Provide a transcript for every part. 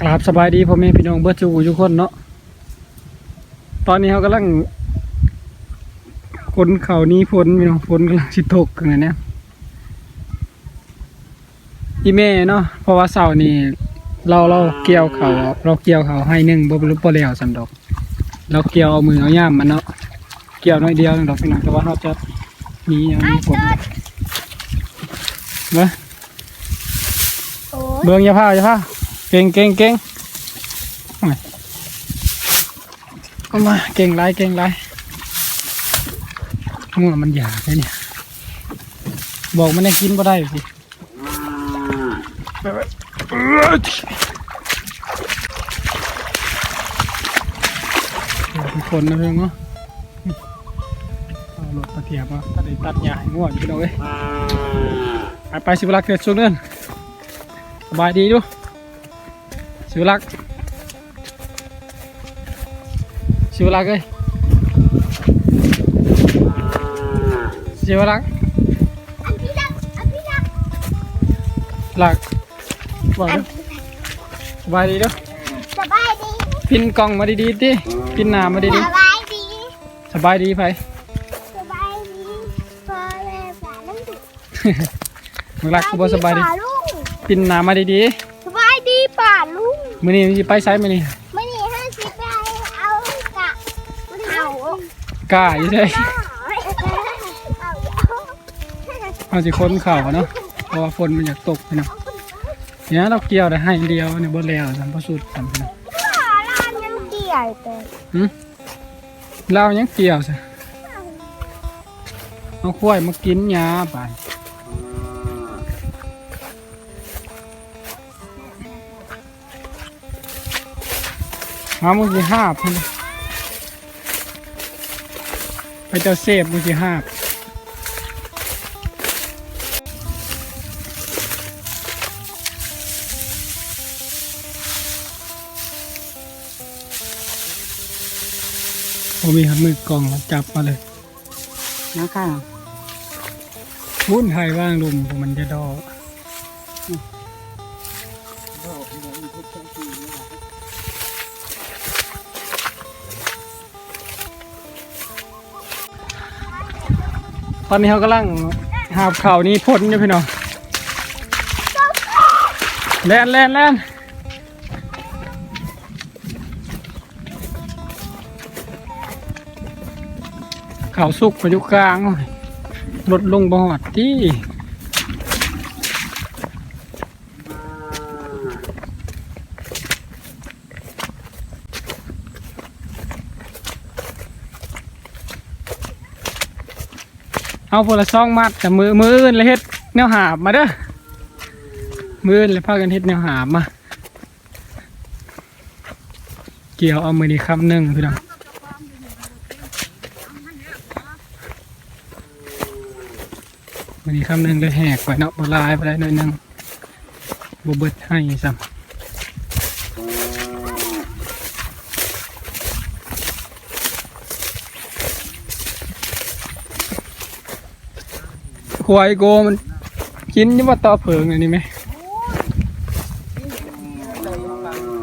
กราบสบายดีพ่อแม่พี่น้องเบิร์จูทุกคนเนาะตอนนี้เขากำลังฝนเขานี้ฝนพี่น้องฝนกำลังสิตกกันนะเนี่ยอีเม่เนาะเพราะว่าเสาร์นี้เราเราเกี่ยวเขาเราเกี่ยวเขาให้หนึ่งบ่บ่บ่แล้วสำดอกเราเกี่ยวเอามือเอาย่ามมันเนาะเกี่ยวน้อยเดียวนึงดอกพี่น้องแต่ว่าเราจะมีอย่างนี้ผมเบ้โอ้เบิ่งอย่าพาอย่าพา เก่งเก่งเก่งโอ้ยเอามาเก่งไรเก่งไรงัวมันอยากเลยเนี่ยบอกมันได้กินบ่ได้สิทุกคนนะเพื่อนเนาะรถมาเทียบมาตัดได้ตัดหญ้าให้งัวอยู่พี่น้องเอ้ยไปไปสิบลักเกิดช่วงเดือนสบายดีดู ชิวรัก ชิวรักเอ้ยชิวรักอันพี่รักอันพี่รักรักบอกอันดูสบายดีดูสบายดี พินกล่องมาดีๆดิพินหนามาสดีบายดีๆสบายดีไผสบายดีพอเลยสาน้ำดุมึงรักกูบ่สบายดีป่าลุงพินหนามาดีสบายดีป่าลุงๆ มื้อนี้มันสิไปไสมื้อนี้ไม่ได้ห้าสิบไปเอากะเอากล้าอยู่เด้เอาเอาสิคนเข่าเนาะเพราะว่าฝนมันอยากตกพี่น้องเนี่ยเราเกี่ยวได้ให้เดียวเนี่ยบ่แล้วสัมพสุดสัมพี่น้องร้านยังเกี่ยวแต่เรายังเกี่ยวซะเอาควายมากินหญ้าไป มามือสิห้าพุ่นไปเจ้าเสพมือสิห้าผมมีหันมือกล่องแล้วจับมาเลยนะคะวุ่นไทยว่างลมผมมันจะดอ ตอนนี้เขากำลังหาบเข่านี้พ่นอยู่พี่น้องแล่นแล่นแล่นข่าสุกไปอยู่กลางโอ้ยลดลงบ่หอดที่ เอาพละซองมัดแต่มือมืออื่นเลยเฮ็ดแนวหาบมาเด้อมืออื่นเลยพากันเฮ็ดแนวหาบมา เกี่ยวเอามือนี้คำหนึ่งพี่น้องวันนี้คำหนึ่งเลยแหกไปเนาะบลายไปได้หน่อยหนึงบเบิดให้ซ้ำ ควายโกมันกินอยังว่าต่อเผิงอันนี้ไหม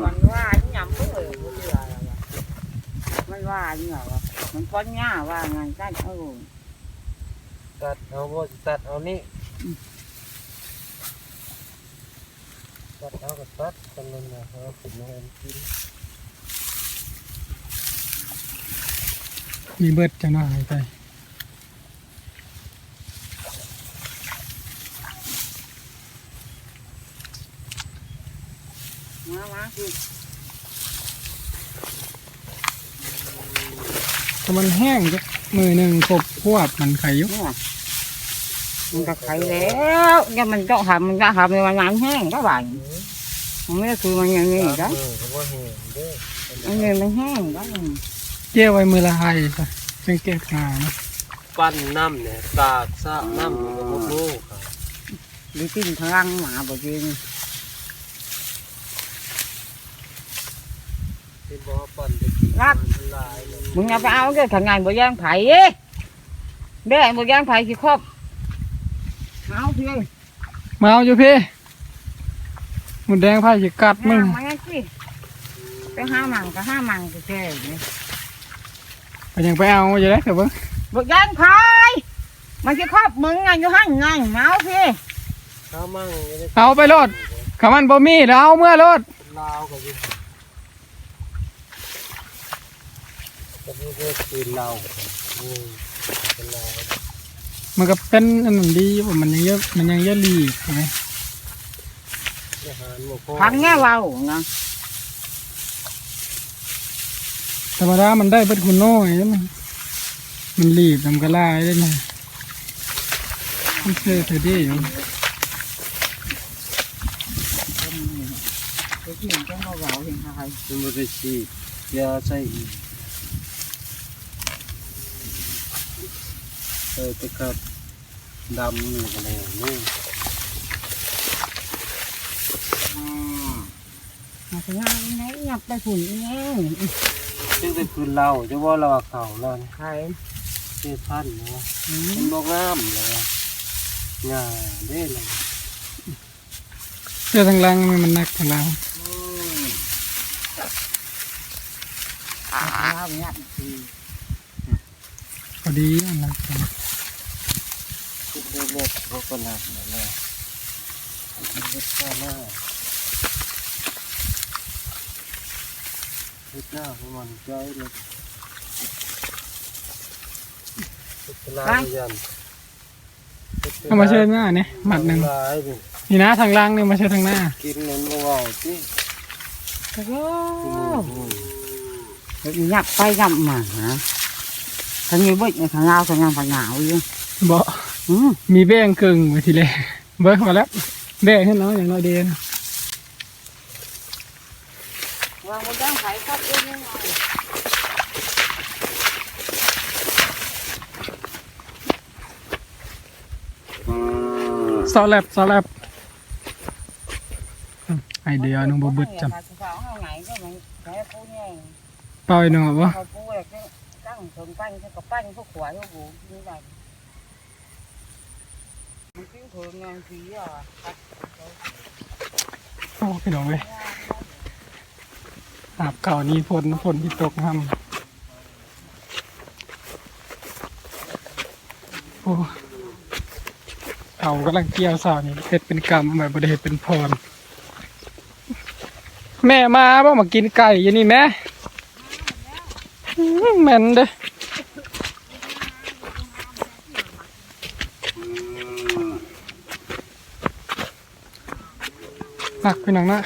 มันว่าหยำเออไม่ว่าเนี่ยหรอมันก้อนหญ้าว่าไงกันเออตัดเอาบ่สิตัดเอานี่ตัดเอากับตัดกันเลยนะเอาขึ้นมาให้มันกินมีเบิดจะน่าหายไป มามาคือถ้ามันแห้งจักมือหนึ่งกบพวบมันไข่อยุเนี่ยมันก็ไข่แล้วเนี่ยมันต้องทำมันจะทำในวันนั้นแห้งก็บ่ายมันไม่คือมันอย่างนี้ตั đó ดมือก็บ่แห้งเด้ออันนี้มันแห้ง đó เกี่ยวไว้มือละไห้ซะจังเก็บงานะปั้นน้ำเนี่ยตากซะน้ำมันก็บ่โลครับ đi tìm thằng ăn mà bởi vì ที่บ่ปั้นได้กินรักมันหลายเลยมึงเอาไปเอา cái thằng này bởi giang phải ấy để bởi giang phải thì khóc áo thì มาเอาอยู่พี่หมุนแดงไผ่สิกัดมึง mà nghe สิไปห้ามังก็ห้ามังก็แค่นี้ก็ยังไปเอาอยู่ได้เถอะเบิ่งบอกยันพายมันจะครอบมึงไงอยู่ห้างไงเมาสิข้าวมั่งยังได้เอาไปโลดคำมันบ่มีแล้วเอาเมื่อโลดลาวกับยิ่ง จะมีเรื่องปืนเราอืมเป็นลาวมันก็เป็นอันนั้นดีว่ามันยังเยอะมันยังเยอะลีกใช่ไหมอาหารหมูโคพังแง่เว้านะธรรมดามันได้เบิดคุณน้อยแล้วมันมันรีบมันก็ลายได้ไงมันเชื่อเธอดีอยู่เดี๋ยวที่มันจะมาเว้าเห็นใคร มันไม่ได้ฉีดยาใส่อีก เออแต่ครับดำอยู่กันเลยนี่มาถึงงานไหนหยับไปฝุ่นแง่ซึ่งเป็นปืนเราจะว่าเราเอาเขาเราเนี่ยใครเจ็ดพันนะอืมันมบอกงามเลยงาเด้เลยเสื้อทางหล่างมันมันหนักทางหล่างอ่าเนี่ยสิพอดีอันนั้นคิด เล็กๆเขาก็หนักเลยนะมันเล็กข้าหน้าเล็กหน้าของมันใจเลยเล็กลายยันเอามาเชิญหน้าเนี่ยหมัดหนึ่งลายดินี่นะทางล่างเนี่ยมาเชิญทางหน้า กินนั้นมาว่าสิโอ้โหอืมหยับไปหยับมาฮะทางนี้เบิ้ลทางเราทางงานผักหนาวอยู่บ่อื มีแบ่งกึ่งไว้ทีแรกเบิกมาแล้วแบ่งให้น้อยอย่างน้อยเดนวางบนด้านไข่ครับเองยังไงซอแลบซอแลบไอเดียน้องบบิดจำเอาไหนก็มันแค่ปูเนี่ยเปล่าอีน้องบ่เขาปูอวกขวายวกหูนี่ไงมันขึ้นถึงงานสีอะ โอ้พี่น้องเว้ยอาบเก่านี้ฝนฝนที่ตกห้ำโอ้เขากำลังเกี่ยวสาวนี่เฮ็ดเป็นกรรมแบบบดเฮ็ดเป็นพร แม่มาบ่มากินไก่ยันนี่แม่แม่นเด้อ หักพี่น้องนะ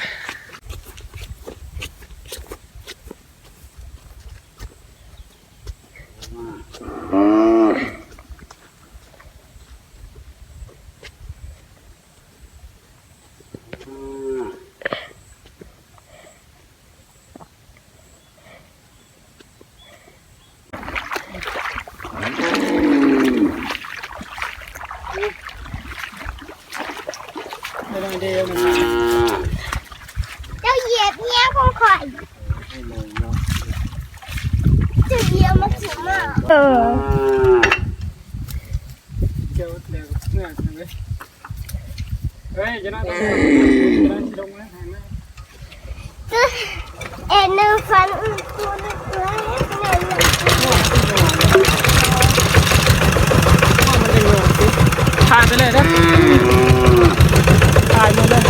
ไม่ได้เดียวมัน เจ้าเหยียบเงี้ยของข่อย ให้เลยเนาะ เจ้าเหยียบมาถึงมา เออเดี๋ยวเดี๋ยวเนี่ยเลยเฮ้ยจะน่าจะลงแล้วเอ็นหนึ่งฟันงเลยเนี่ย ถ่ายไปเลยนะถ่ายหมดเลย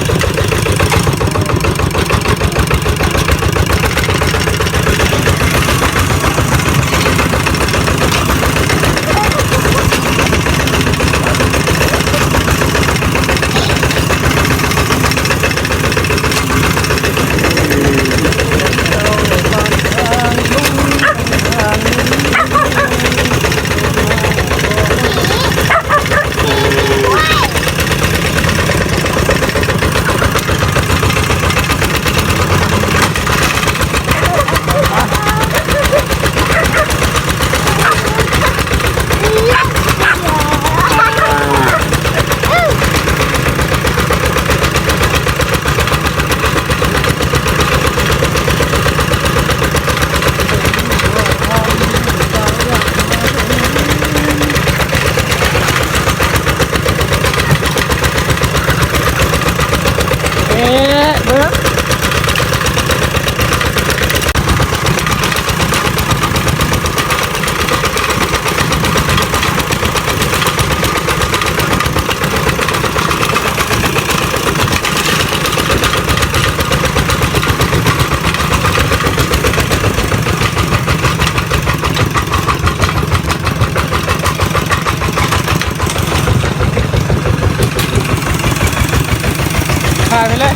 ถ่ายไปเลย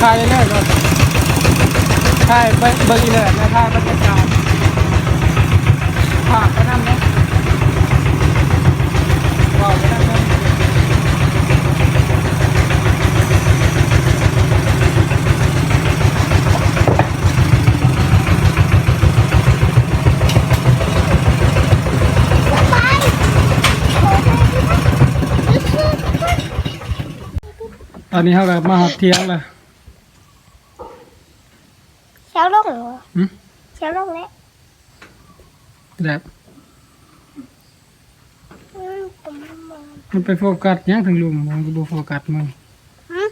ถ่ายไปเลยก่อนถ่าย ไปเบิ่งอีเลยนะถ่ายบรรยากาศภาพไปนั่นนะว้าวไปนั่นนะตอนนี้เขากับมาหอดเที่ยงแล้ว เช้าลงเหรอหืมเช้าลงแล้วแบบอืมผมมองมันไปโฟกัสหยังถึงลุมมันก็บ่โฟกัสมึงหืม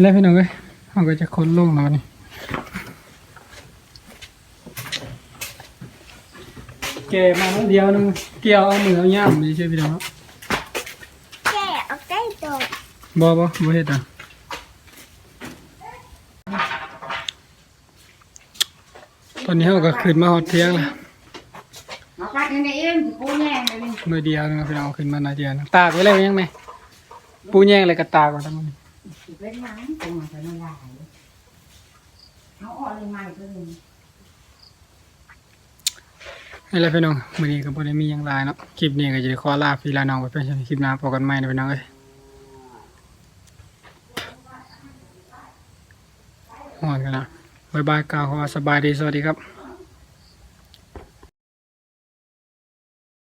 แล้วพี่น้องเอ้ยเขาก็จะค้นลงแล้วนี่แกมาแล้วเดียวนึงเกี่ยวเอามือเอาย่ามนี่ใช่พี่น้องเนาะแก่เอาใกล้ตัวบ่บ่บ่เฮ็ดอะ ตอนนี้เขาก็ขึ้นมาหอดเที่ยงแล้วมากัดในเอ็มกูแน่เลยนี่มือเดียวนึงครับพี่น้องขึ้นมาหน่อยเดียวนึงตากไว้แล้วยังไหมปูแยงเลยก็ตากไว้ทั้งหมดเป็นหยังตรงมันไปไม่ได้เอาออกเลยใหม่ก็เลยนี่แหละพี่น้องมื้อนี้ก็บ่ได้มีหยังหลายเนาะคลิปนี้ก็จะขอลาพี่ลาน้องไปเป็นคลิปหน้าพบกันใหม่นะพี่น้องเอ้ยฮอดกันนะ บายบายกล่าวคำว่าสบายดีสวัสดีครับ